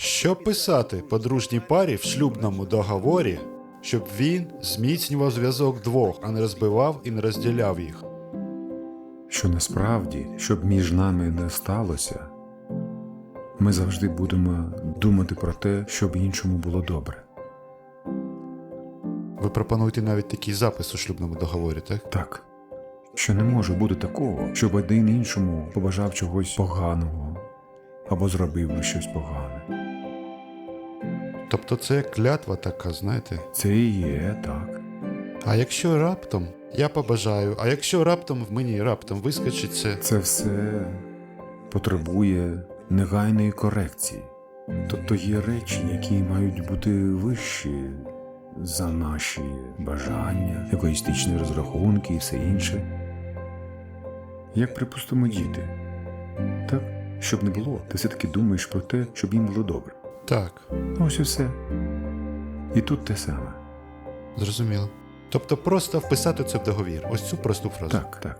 Що писати подружній парі в шлюбному договорі, щоб він зміцнював зв'язок двох, а не розбивав і не розділяв їх? Що насправді, щоб між нами не сталося, ми завжди будемо думати про те, щоб іншому було добре. Ви пропонуєте навіть такий запис у шлюбному договорі, так? Так. Що не може бути такого, щоб один іншому побажав чогось поганого або зробив би щось погане. Тобто це як клятва така, знаєте? Це і є так. А якщо раптом я побажаю, а якщо раптом в мені раптом вискочить це. Це все потребує негайної корекції. Тобто є речі, які мають бути вищі за наші бажання, егоїстичні розрахунки і все інше. Як припустимо діти. Так, щоб не було, ти все-таки думаєш про те, щоб їм було добре. Так, Ось і все. І тут те саме. зрозуміло. Тобто просто вписати це в договір. Ось цю просту фразу. Так, так.